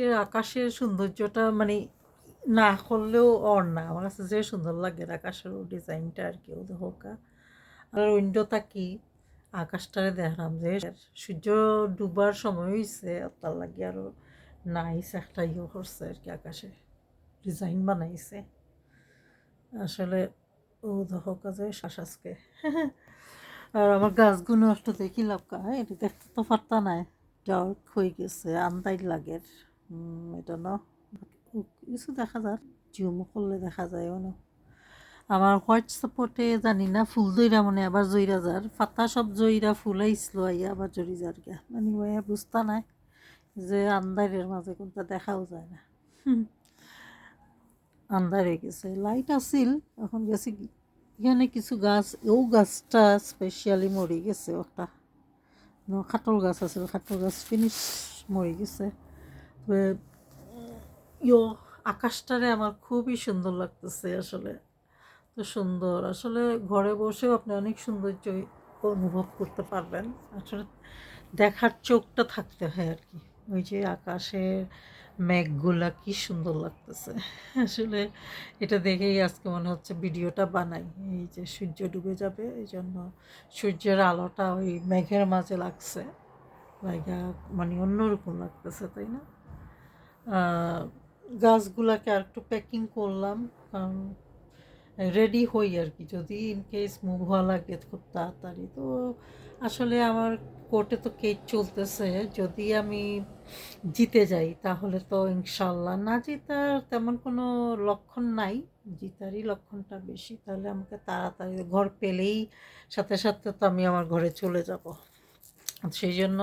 আজকের আকাশের সৌন্দর্যটা মানে না করলেও অর না। আমার কাছে যে সুন্দর লাগে আকাশের ডিজাইনটা আর কি, ওদের হোকা। আর উইন্ডো কি? আকাশটারে দেখলাম যে সূর্য ডুবার সময় হয়েছে তার লাগে আরও নাইস একটা ইয়ে করছে আর কি আকাশে। ডিজাইন বানাইছে। আসলে ও দেখা শ্বাস আজকে। আর আমার গাছগুলো একটা দেখি লাভকা এটি দেখতে তো পারতা নাই। ডার্ক হয়ে গেছে আন্দাই লাগে এটা না? কিছু দেখা যায় জুম করলে দেখা যায় না। আমার সাপোর্টে জানি না, ফুল দইরা মানে আবার জইরা যার ফাতা সব জইরা ফুল আইসল আইয়া আবার জড়ি যার গিয়া। মানে ওয়া বুঝতা নাই যে আন্দারের মাঝে কোনটা দেখাও যায় না। আন্দার হয়ে গেছে। লাইট আসিল এখন গেছি এখানে কিছু গাছ ও গাছটা স্পেশালি মরে গেছে ওটা খাটল গাছ আছে খাটল গাছ ফিনিশ মরে গেছে। ইয়ো, আকাশটারে আমার খুবই সুন্দর লাগতেছে আসলে। তো সুন্দর। আসলে ঘরে বসেও আপনি অনেক সৌন্দর্য অনুভব করতে পারবেন। আসলে দেখার চোখটা থাকতে হয় আর কি। ওই যে আকাশের মেঘগুলা কি সুন্দর লাগতেছে। আসলে এটা দেখেই আজকে মনে হচ্ছে ভিডিওটা বানাই। এই যে সূর্য ডুবে যাবে, এই জন্য সূর্যের আলোটা ওই মেঘের মাঝে লাগছে। লাগা মানে অন্যরকম লাগতেছে, তাই না? গাছগুলাকে আর একটু প্যাকিং করলাম, কারণ রেডি হই আর কি, যদি ইন কেস মুভ হওয়া লাগে খুব তাড়াতাড়ি। তো আসলে আমার কোর্টে তো কেস চলতেছে, যদি আমি জিতে যাই তাহলে তো ইনশাল্লাহ। না জিতার তেমন কোনো লক্ষণ নাই, জিতারই লক্ষণটা বেশি, তাহলে আমাকে তাড়াতাড়ি ঘর পেলেই সাথে সাথে তো আমি আমার ঘরে চলে যাব। সেই জন্য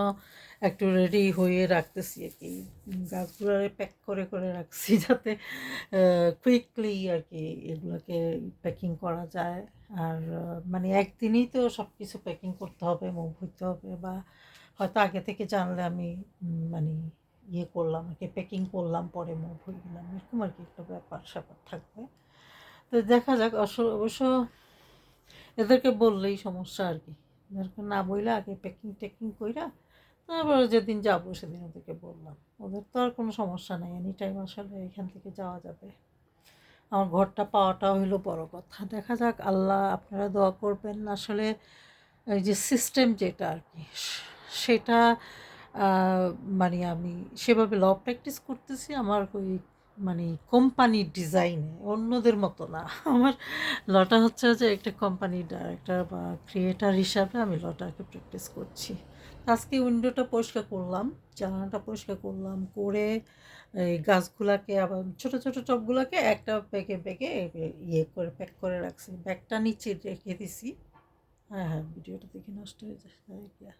একটু রেডি হয়ে রাখতেছি আর কি। গাছগুলো প্যাক করে করে রাখছি যাতে কুইকলি আর কি এগুলোকে প্যাকিং করা যায়। আর মানে একদিনই তো সব কিছু প্যাকিং করতে হবে, মুভ হইতে হবে বা হয়তো আগে থেকে জানলে আমি মানে ইয়ে করলাম আর কি প্যাকিং করলাম, পরে মুভ হয়ে গেলাম, এরকম আর কি একটা ব্যাপার স্যাপার থাকবে। তো দেখা যাক, অবশ্য এদেরকে বললেই সমস্যা আর কি। এদেরকে না বইলে আগে প্যাকিং ট্যাকিং কইরা তারপরে যেদিন যাব সেদিন ওদেরকে বললাম, ওদের তো আর কোনো সমস্যা নেই এনি টাইম আসলে এখান থেকে যাওয়া যাবে। আমার ঘরটা পাওয়াটা হলো বড় কথা। দেখা যাক, আল্লাহ আপনারা দোয়া করবেন। আসলে এই যে সিস্টেম যেটা আর কি, সেটা মানে আমি সেভাবে ল প্র্যাকটিস করতেছি। আমার ওই মানে কোম্পানির ডিজাইনে, অন্যদের মতো না। আমার লটা হচ্ছে যে একটা কোম্পানির ডাইরেক্টর বা ক্রিয়েটার হিসাবে আমি লটাকে প্র্যাকটিস করছি। আজকে উইন্ডোটা পরিষ্কার করলাম, জানালাটা পরিষ্কার করলাম, করে এই গাছগুলাকে আবার ছোট ছোট টপগুলোকে একটা ব্যাগে ব্যাগে ইয়ে করে প্যাক করে রাখছি। ব্যাগটা নিচে রেখে দিছি। হ্যাঁ হ্যাঁ ভিডিওটা দেখে নষ্ট হয়ে যায়।